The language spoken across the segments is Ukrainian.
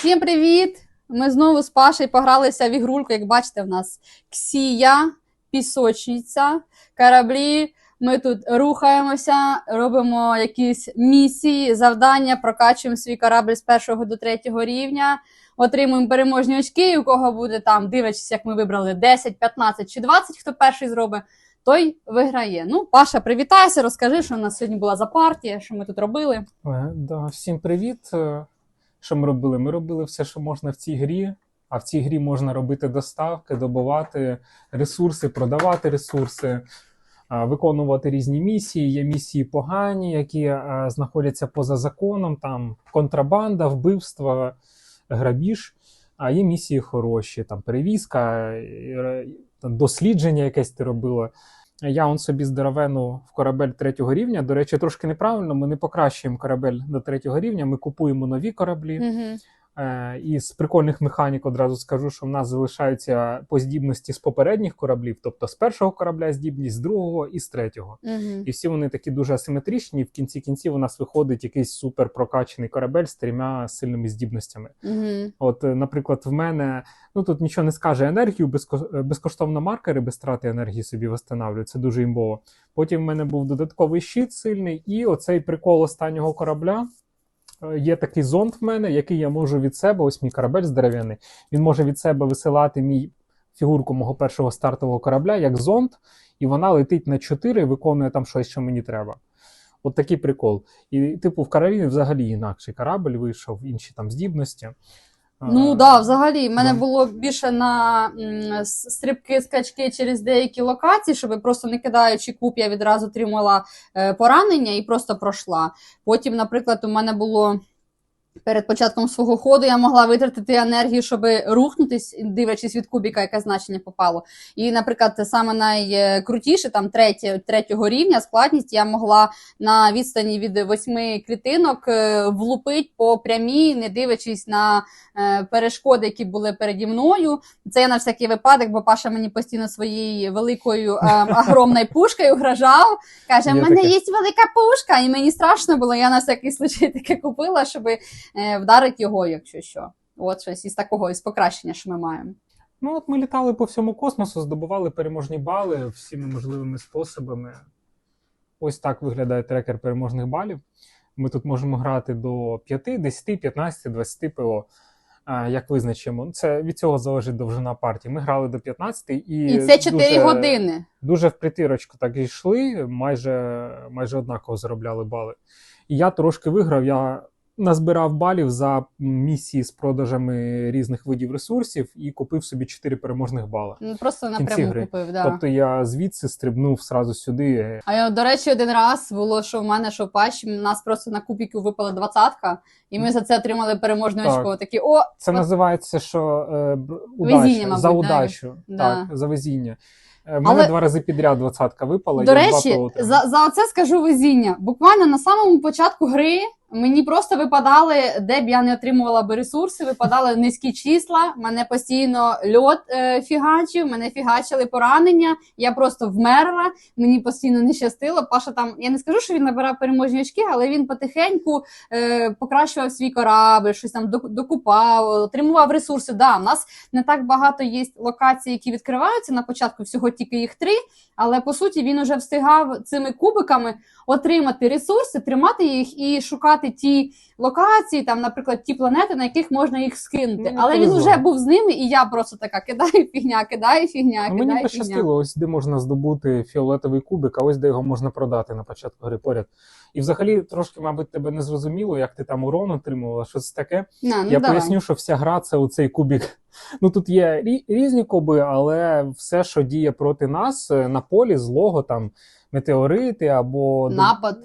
Всім привіт! Ми знову з Пашею погралися в ігрульку. Як бачите, в нас Ксія, пісочниця, кораблі. Ми тут рухаємося, робимо якісь місії, завдання, прокачуємо свій корабль з першого до третього рівня, отримуємо переможні очки. і У кого буде там, дивлячись, як ми вибрали 10, 15 чи 20, хто перший зробить, той виграє. Ну, Паша, привітайся, розкажи, що у нас сьогодні була за партія, що ми тут робили. Е, всім привіт. Що ми робили? Ми робили все, що можна в цій грі. А в цій грі можна робити доставки, добувати ресурси, продавати ресурси, е, виконувати різні місії. Є місії погані, які е, знаходяться поза законом, там контрабанда, вбивство, грабіж. А є місії хороші, там перевізка, е, дослідження якесь ти робила. Я он собі здоровену в корабель третього рівня. До речі, трошки неправильно. Ми не покращуємо корабель до третього рівня. Ми купуємо нові кораблі. Угу. Е, і з прикольних механік одразу скажу, що в нас залишаються по здібності з попередніх кораблів, тобто з першого корабля здібність, з другого і з третього. Угу. І всі вони такі дуже асиметричні. І в кінці кінців у нас виходить якийсь супер прокачаний корабель з трьома сильними здібностями. Угу. От, е, наприклад, в мене ну тут нічого не скаже енергію, безко- е, безкоштовно маркери без трати енергії собі встановлюють. Це дуже імбово. Потім в мене був додатковий щит сильний, і оцей прикол останнього корабля. Е, Є такий зонд в мене, який я можу від себе, ось мій корабель з дерев'яний, Він може від себе висилати мій фігурку мого першого стартового корабля як зонд, і вона летить на 4 і виконує там щось, що мені треба. От такий прикол. І, типу, в Кароліні взагалі інакший корабль вийшов, інші там здібності. Ну так, да, взагалі, в мене було більше на м, стрибки, скачки через деякі локації, щоб просто не кидаючи куб, я відразу отримала е, поранення і просто пройшла. Потім, наприклад, у мене було. Перед початком свого ходу я могла витратити енергію, щоб рухнутись, дивлячись від кубіка, яке значення попало. І, наприклад, саме найкрутіше, там третє, третього рівня складність, я могла на відстані від восьми клітинок е, влупить по прямій, не дивлячись на е, перешкоди, які були переді мною. Це я на всякий випадок, бо Паша мені постійно своєю великою е, огромною пушкою грожав. Каже: в мене є велика пушка, і мені страшно було. Я на всякий случай таке купила, щоб е, вдарити його, якщо що. От щось із такого, із покращення, що ми маємо. Ну, от ми літали по всьому космосу, здобували переможні бали всіми можливими способами. Ось так виглядає трекер переможних балів. Ми тут можемо грати до 5, 10, 15, 20 ПО. Як визначимо, це від цього залежить довжина партії. Ми грали до 15 і, І це 4 дуже, години. Дуже в притирочку так і йшли, майже, майже однаково заробляли бали. І я трошки виграв. Я назбирав балів за місії з продажами різних видів ресурсів і купив собі 4 переможних бали. Ну, Просто напряму купив. Да. Тобто я звідси стрибнув сразу сюди. А я, до речі, один раз було, що в мене, що в нас просто на кубіку випала двадцятка, і ми за це отримали переможне Так. очко. Такі, о, Це От- називається що е, б- Везіння, мабуть, за удачу. Да. Так, за везіння. Е, мене Але- два рази підряд двадцятка випала. До я речі, отримав. за, за оце скажу везіння. Буквально на самому початку гри мені просто випадали, де б я не отримувала би ресурси, випадали низькі числа. Мене постійно льот е, фігачив, мене фігачили поранення. Я просто вмерла, мені постійно не щастило. Паша там, я не скажу, що він набирав переможні очки, але він потихеньку е, покращував свій корабль, щось там док- докупав, отримував ресурси. Да, в нас не так багато є локацій, які відкриваються на початку, всього тільки їх три. Але по суті він уже встигав цими кубиками отримати ресурси, тримати їх і шукати ті локації, там, наприклад, ті планети, на яких можна їх скинути. Ну, Але він вже був з ними, і я просто така кидаю фігня, кидаю фігня, кидаю мені пощастило, ось де можна здобути фіолетовий кубик, а ось де його можна продати на початку гри поряд. І взагалі трошки, мабуть, тебе не зрозуміло, як ти там урон отримувала, що це таке. На, ну, Я давай. поясню, що вся гра це оцей кубик. Ну тут є різні куби, але все, що діє проти нас е, на полі, злого там метеорити або Напад.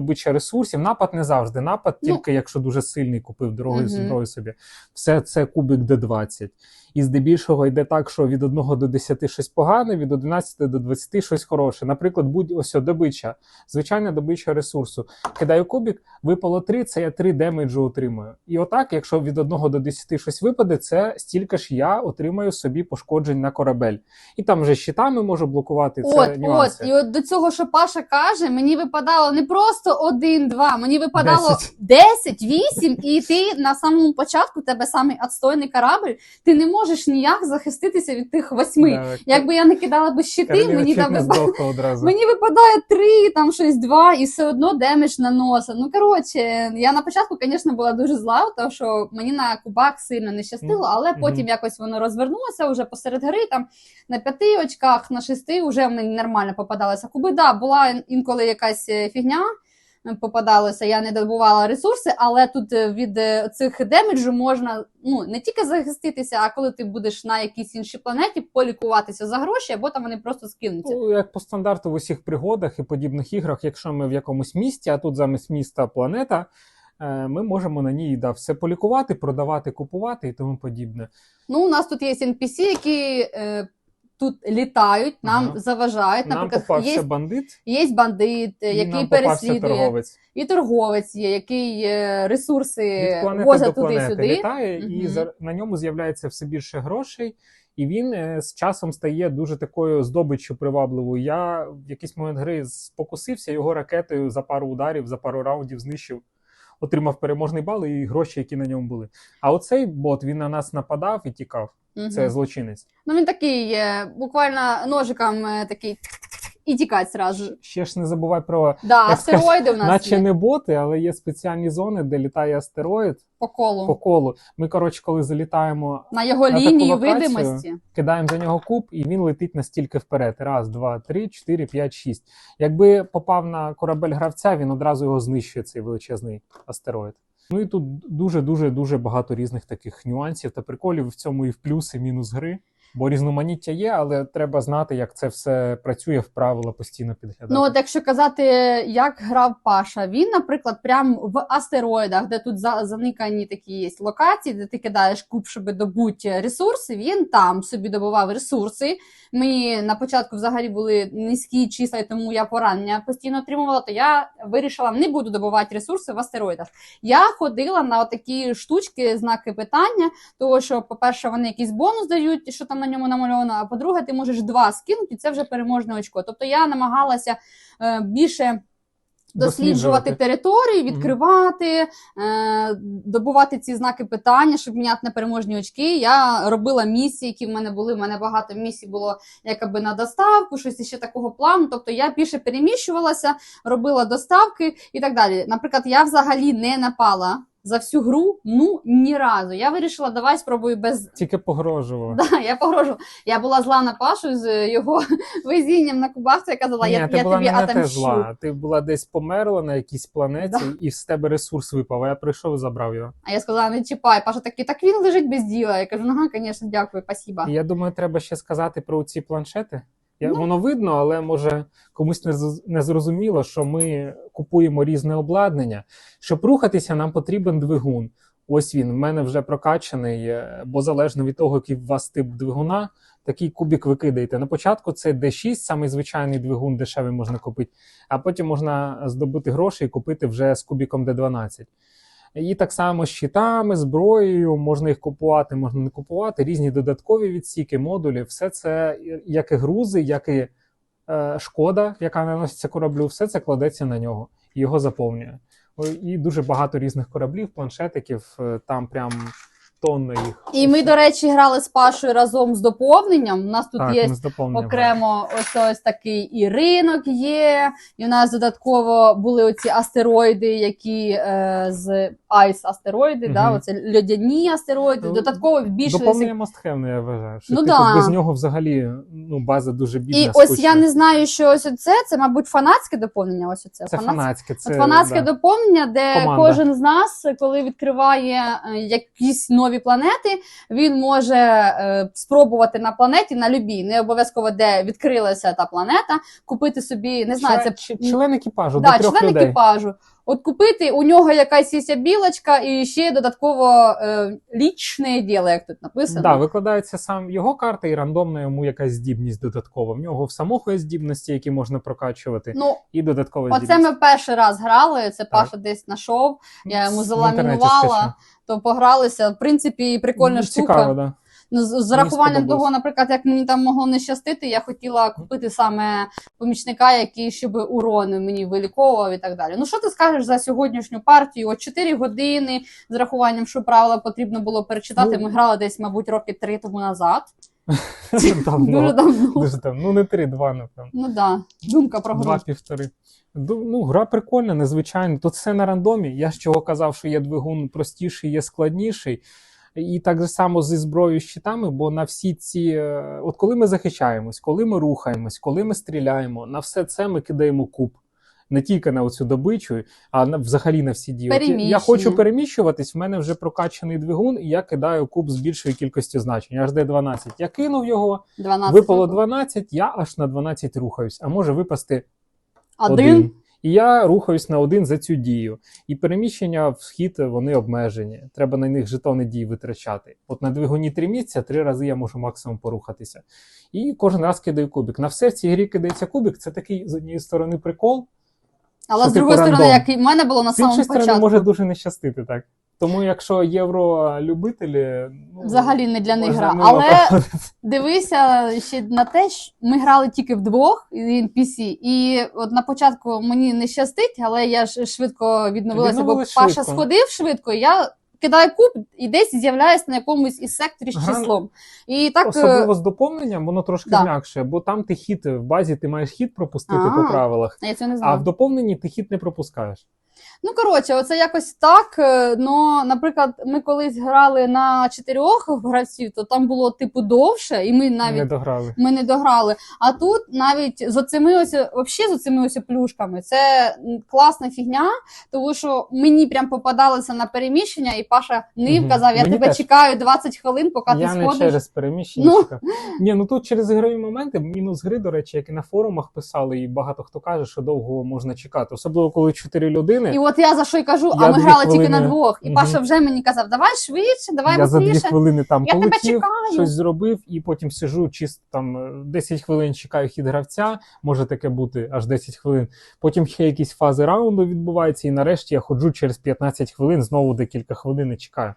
Добича ресурсів. Напад не завжди. Напад Ну. тільки якщо дуже сильний купив дорогою Мгм. зброю собі. Все це кубик Д20. І здебільшого йде так, що від 1 до 10 щось погане, від 11 до 20 щось хороше. Наприклад, будь ось добича, звичайна добича ресурсу. Кидаю кубик, випало 3, це я 3 демеджу отримую. І отак, якщо від 1 до 10 щось випаде, це стільки ж я отримаю собі пошкоджень на корабель. І там вже щитами можу блокувати. Це От, от, і от до цього, що Паша каже, мені випадало не просто просто один-два. Мені випадало Десять. 10, 8, і ти на самому початку тебе самий отстойний корабль. Ти не можеш ніяк захиститися від тих восьми. Да, Якби я не кидала би щити, Кароліна мені там не випа- здохла одразу. Мені випадає три, там щось два, і все одно демедж наносить. Ну коротше, я на початку, звісно, була дуже зла, тому що мені на кубах сильно не щастило, але Мгм. потім якось воно розвернулося вже посеред гри. Там на п'яти очках, на шести вже мені нормально попадалися куби. Да, була інколи якась е, фігня. Попадалося, я не добувала ресурси, але тут е, від е, цих демеджу можна ну не тільки захиститися, а коли ти будеш на якійсь іншій планеті, полікуватися за гроші, або там вони просто скинуться. Ну, як по стандарту в усіх пригодах і подібних іграх, якщо ми в якомусь місті, а тут замість міста планета, е, ми можемо на ній да, все полікувати, продавати, купувати і тому подібне. Ну, у нас тут є NPC, які е, тут літають, нам Ага. заважають. Нам Наприклад, попався є, бандит, є бандит, е, і який нам попався переслідує, торговець. і торговець є, який е, ресурси Від планети возить до планети туди-сюди. літає, і Мгм. за, на ньому з'являється все більше грошей. І він е, з часом стає дуже такою здобиччю привабливою. Я в якийсь момент гри спокусився його ракетою за пару ударів, за пару раундів знищив, отримав переможний бал і гроші, які на ньому були. А оцей бот він на нас нападав і тікав. Мгм. Це злочинець. Ну він такий, буквально ножиком е, такий і тікать зразу. Ще ж не забувай про, Да, астероїди в нас наче є не боти, але є спеціальні зони, де літає астероїд по колу. по колу. Ми, коротше, коли залітаємо На його на таку лінії локацію. видимості. кидаємо за нього куб, і він летить настільки вперед. Раз, два, три, чотири, п'ять, шість. Якби попав на корабель гравця, він одразу його знищує, цей величезний астероїд. Ну і тут дуже дуже дуже багато різних таких нюансів та приколів. В цьому і в плюс, і мінус гри. Бо різноманіття є, але треба знати, як це все працює в правила постійно підглядати. Ну, от якщо казати, як грав Паша, він, наприклад, прям в астероїдах, де тут заникані такі є локації, де ти кидаєш куб, щоб добути ресурси, він там собі добував ресурси. Ми на початку взагалі були низькі числа, тому я поранення постійно отримувала, то я вирішила, не буду добувати ресурси в астероїдах. Я ходила на такі штучки, знаки питання, того що, по-перше, вони якийсь бонус дають, що там на ньому намальовано, а по-друге, ти можеш два скинути, і це вже переможне очко. Тобто я намагалася е, більше. Досліджувати територію, відкривати, е, добувати ці знаки питання, щоб міняти на переможні очки. Я робила місії, які в мене були. У мене багато місій було якби на доставку, щось іще такого плану. Тобто я більше переміщувалася, робила доставки і так далі. Наприклад, я взагалі не напала за всю гру, ну ні разу. Я вирішила, давай спробую без. Тільки погрожував. Да, я погрожу. Я була зла на Пашу з його везінням на кубах. Я казала, Ні, я, ти я була тобі не те зла. Ти була десь померла на якійсь планеті, Да. і з тебе ресурс випав. А я прийшов і забрав його. А я сказала, не чіпай. Паша такий, так він лежить без діла. Я кажу, ага, звісно, дякую, спасибо. Я думаю, треба ще сказати про ці планшети. Я, Ну. Воно видно, але може комусь не, не зрозуміло, що ми купуємо різне обладнання. Щоб рухатися, нам потрібен двигун. Ось він в мене вже прокачаний, е, бо залежно від того, який у вас тип двигуна, такий кубик ви кидаєте. На початку це D6, самий звичайний двигун, дешевий можна купити, а потім можна здобути гроші і купити вже з кубіком D12. І так само з щитами, зброєю, можна їх купувати, можна не купувати, різні додаткові відсіки, модулі, все це, як і грузи, як і е, шкода, яка наноситься кораблю, все це кладеться на нього і його заповнює. І дуже багато різних кораблів, планшетиків, е, там прям тонна їх. І ми, до речі, грали з Пашою разом з доповненням. У нас тут так, є окремо ось ось такий і ринок є. І у нас додатково були оці астероїди, які е, з айс астероїди, да, оце льодяні астероїди. Ну, Додатково більше Доповнення мастхевне, я вважаю. Що Ну типу, да. без нього взагалі ну, база дуже бідна. І ось я не знаю, що ось це. Це, мабуть, фанатське доповнення. Ось оце Це фанатське. Це, От фанатське да. доповнення, де Команда. кожен з нас, коли відкриває е, якісь нові планети, він може е, спробувати на планеті на любій, не обов'язково де відкрилася та планета, купити собі, не знаю, це Член- екіпажу да, до трьох член людей. екіпажу. От купити у нього якась є білочка і ще додатково е, лічне діло, як тут написано. Да, викладається сам його карта, і рандомно йому якась здібність додаткова. В нього в самого є здібності, які можна прокачувати, Ну, і додаткова оце здібність. ми перший раз грали. Це Паша десь знайшов. я йому заламінувала. То погралися. В принципі, прикольна Ну, штука. Цікаво, да. Ну, з, рахуванням того, наприклад, як мені там могло не щастити, я хотіла купити саме помічника, який щоб урони мені виліковував і так далі. Ну що ти скажеш за сьогоднішню партію? От 4 години з рахуванням, що правила потрібно було перечитати. Ну, Ми грали десь, мабуть, роки три тому назад. Давно. Дуже давно. Дуже давно. Ну, не три, два, напевно. Ну да, думка про гру. Два-півтори. Ну, гра прикольна, незвичайна. Тут все на рандомі. Я з чого казав, що є двигун простіший, є складніший. І так же само зі зброєю щитами, бо на всі ці. е, От коли ми захищаємось, коли ми рухаємось, коли ми стріляємо, на все це ми кидаємо куб. Не тільки на оцю добичу, а на, взагалі на всі дії. От я- хочу переміщуватись, в мене вже прокачаний двигун, і я кидаю куб з більшою кількістю значень. Аж де 12. Я кинув його, 12 випало років. 12, я аж на 12 рухаюсь, а може випасти Один. І я рухаюсь на один за цю дію. І переміщення в схід вони обмежені. Треба на них жетони дій витрачати. От на двигуні три місця, три рази я можу максимум порухатися. І кожен раз кидаю кубик. На все в цій грі кидається кубик. Це такий з однієї сторони прикол. Але Що з типу другої сторони, рандом. як і в мене було на З іншої сторони, початку. може дуже не щастити так. Тому якщо євро-любителі, ну, Взагалі не для них можна гра. Але проходити. дивися ще на те, що ми грали тільки вдвох і NPC. І от на початку мені не щастить, але я ж швидко відновилася, бо Відновилась Паша швидко. сходив швидко. і Я кидаю куб і десь з'являюсь на якомусь із секторів з Гра- числом. І так е, Особливо з доповненням, воно трошки Да. м'якше, бо там ти хід в базі, ти маєш хід пропустити А. по правилах, я цього не а знаю. в доповненні ти хід не пропускаєш. Ну коротше, оце якось так. е, Ну, наприклад, ми колись грали на чотирьох гравців, то там було типу довше, і ми навіть Не дограли. ми не дограли. А тут навіть з оцими ось вообще з оцими ось плюшками. Це класна фігня, тому що мені прям попадалося на переміщення, і Паша нив казав: я Мені тебе теж. чекаю 20 хвилин, поки Я ти не через переміщення. чекав. Ні, ну тут через ігрові моменти, мінус гри, до речі, як і на форумах писали, і багато хто каже, що довго можна чекати. Особливо коли чотири людини. І от я за що й кажу, а ми грали грали тільки на двох. І угу. Паша вже мені казав, давай швидше, давай я за дві хвилини там Я тебе чекаю. щось зробив, і потім сижу чисто там е, 10 хвилин чекаю хід гравця. Може таке бути аж 10 хвилин. Потім ще якісь фази раунду відбуваються, і нарешті я ходжу через 15 хвилин, знову декілька хвилин і чекаю.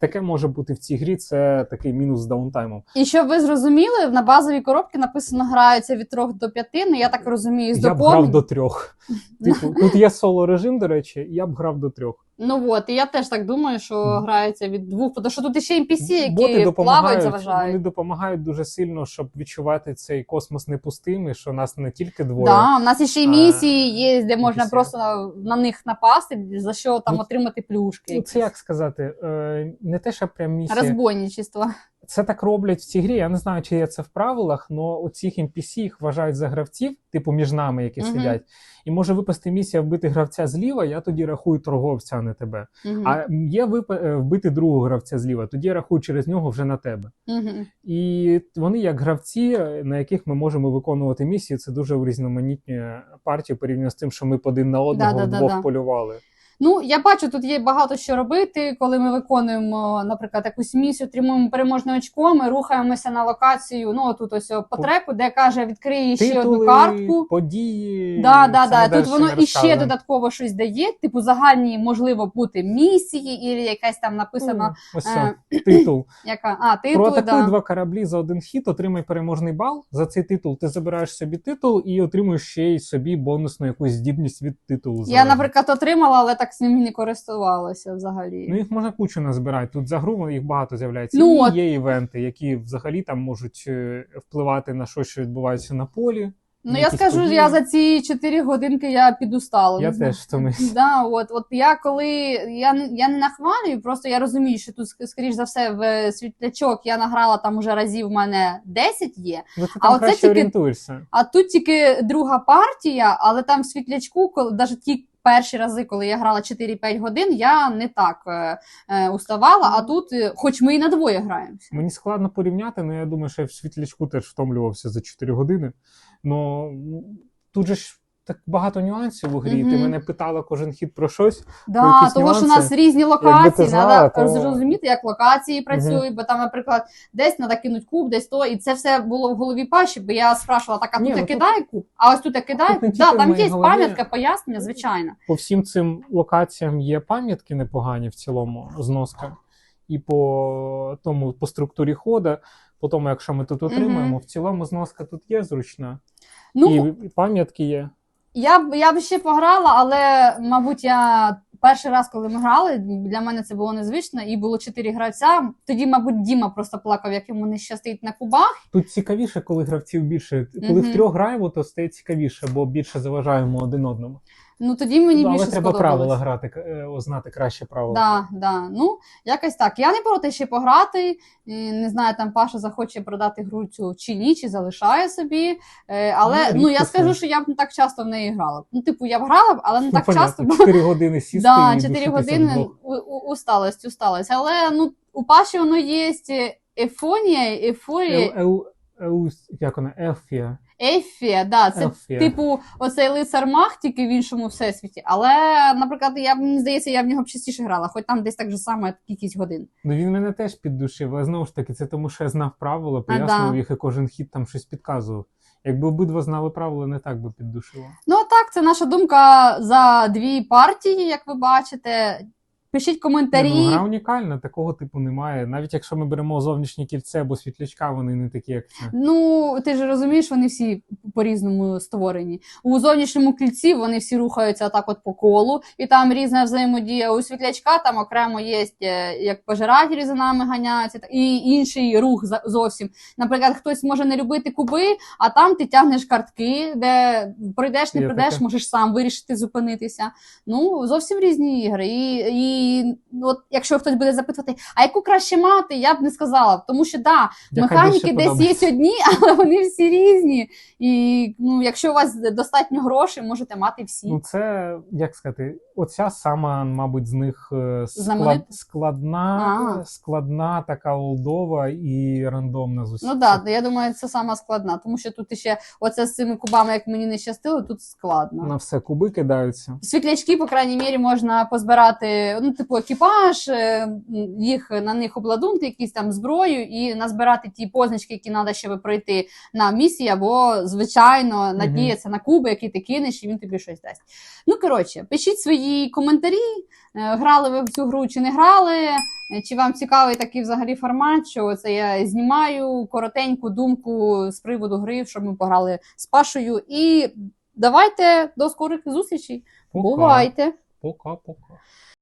Таке може бути в цій грі, це такий мінус з даунтаймом. І щоб ви зрозуміли, на базовій коробці написано грається від трьох до п'яти. ну я так розумію, з Я б грав до трьох. Типу, тут є соло режим, до речі, я б грав до трьох. Ну от, і я теж так думаю, що грається від двох, тому що тут ще NPC, які Боти плавають, заважають. вони допомагають дуже сильно, щоб відчувати цей космос непустимий, що нас не тільки двоє. Да, у нас ще й місії є, де можна NPC. просто на, на них напасти, за що там Ну, отримати плюшки. Ну, це як сказати, е, не те, що прям місія. Розбойничество. Це так роблять в цій грі. Я не знаю, чи є це в правилах, але у цих NPC їх вважають за гравців, типу між нами, які Мгм. сидять. І може випасти місія вбити гравця зліва, я тоді рахую торговця, а не тебе. Мгм. А є вип- е, вбити другого гравця зліва, тоді я рахую через нього вже на тебе. Мгм. І вони як гравці, на яких ми можемо виконувати місії, це дуже урізноманітнює партію порівняно з тим, що ми б один на одного вдвох полювали. Ну, я бачу, тут є багато що робити, коли ми виконуємо, наприклад, якусь місію, отримуємо переможне очко, ми рухаємося на локацію. Ну, тут ось по треку, де каже, відкриє ще одну картку. події. Да, да, да. Тут воно іще додатково щось дає. Типу, загальні можливо бути місії, і якась там написано, Ну, Ось е, титул. яка а титул, Проатакуй да. два кораблі за один хід, отримай переможний бал. За цей титул ти забираєш собі титул і отримуєш ще й собі бонусну якусь здібність від титулу. Я, наприклад, отримала, але так з ним не користувалася взагалі. Ну, їх можна кучу назбирати. Тут за гру їх багато з'являється. Ну, і от- є івенти, які взагалі там можуть е, впливати на щось, що відбувається на полі. ну я скажу, події. я за ці 4 годинки я підустала. Я теж втомився. Да, от, от я коли я, я не нахвалюю, просто я розумію, що тут, скоріш за все, в світлячок я награла там уже разів в мене 10 є. Ну, ти А там оце краще тільки- орієнтуєшся. А тут тільки друга партія, але там в світлячку, коли навіть ті перші рази, коли я грала 4-5 годин, я не так е, е, уставала. А тут, е, хоч ми і на двоє граємося. Мені складно порівняти, але я думаю, що я в світлячку теж втомлювався за 4 години. Но тут же ж так багато нюансів у грі. Ти мене питала кожен хід про щось. Да, якісь тому що у нас різні локації, треба то- зрозуміти, як локації працюють, бо там, наприклад, десь треба кинути куб, десь то, і це все було в голові паші, бо я спрашивала, так, а Ні, тут я ну тут- кидаю куб, а ось тут я кидаю Тут куб. Да, там є голові. пам'ятка, пояснення, звичайно. По всім цим локаціям є пам'ятки непогані в цілому, зноска. і по тому по структурі хода. По тому, якщо ми тут отримуємо, в цілому зноска тут є зручна, Ну, і пам'ятки є. Я б я б ще пограла, але мабуть, я перший раз, коли ми грали, для мене це було незвично, і було чотири гравця. Тоді, мабуть, Діма просто плакав, як йому не щастить на кубах. Тут цікавіше, коли гравців більше. Коли Мгм. в трьох граємо, то стає цікавіше, бо більше заважаємо один одному. Ну тоді мені Але більше треба сподобалось. правила грати, е, знати краще правила. Да, да. Ну, якось так. Я не проти ще пограти. Не знаю, там Паша захоче продати гру цю чи ні, чи залишає собі. Е, Але Ну, ну, я скажу, що я б не так часто в неї грала. Ну, типу, я б грала, але не Ну, так понятно, часто. бо- 4 години сісти Да, і 4 години у, у, усталость, усталость. Але ну, у Паші воно є ефонія, ефорія, Ел, ел, ел, як вона? Ельфія. Ефія, да, це Ельфія. типу оцей лицар маг, тільки в іншому всесвіті. Але, наприклад, я б мені здається, я в нього б частіше грала, хоч там десь так же само кількість годин. Ну він мене теж піддушив, але знову ж таки, це тому, що я знав правила, пояснював да. їх і кожен хід там щось підказував. Якби обидва знали правила, не так би піддушило. Ну так, це наша думка за дві партії, як ви бачите. Пишіть коментарі. Ну, гра унікальна, такого типу немає. Навіть якщо ми беремо зовнішнє кільце або світлячка, вони не такі, як це. Ну, ти ж розумієш, вони всі по-різному створені. У зовнішньому кільці вони всі рухаються так от по колу, і там різна взаємодія. У світлячка там окремо є е, як пожирателі за нами ганяються, і інший рух зовсім. Наприклад, хтось може не любити куби, а там ти тягнеш картки, де пройдеш, не таке. можеш сам вирішити зупинитися. Ну, зовсім різні ігри. І, і ну, от, якщо хтось буде запитувати, а яку краще мати, я б не сказала. Тому що да, Яка Механіки десь є одні, але вони всі різні. І ну, якщо у вас достатньо грошей, можете мати всі. Ну, це як сказати, оця сама, мабуть, з них е, склад, складна, А. складна, така олдова і рандомна з усіх. Ну так, да, я думаю, це сама складна, тому що тут ще оце з цими кубами, як мені не щастило, тут складно. На все куби кидаються. Світлячки, по крайній мірі, можна позбирати, ну, типу, екіпаж, е, їх на них обладунки, якісь там зброю, і назбирати ті позначки, які треба ще пройти на місії, або, звичайно, надіятися на куби, які ти кинеш, і він тобі щось дасть. Ну, коротше, пишіть свої коментарі, е, грали ви в цю гру чи не грали. е, Чи вам цікавий такий взагалі формат, що це я знімаю коротеньку думку з приводу гри, щоб ми пограли з Пашою. І давайте до скорих зустрічей. Пока. Бувайте! Пока-пока.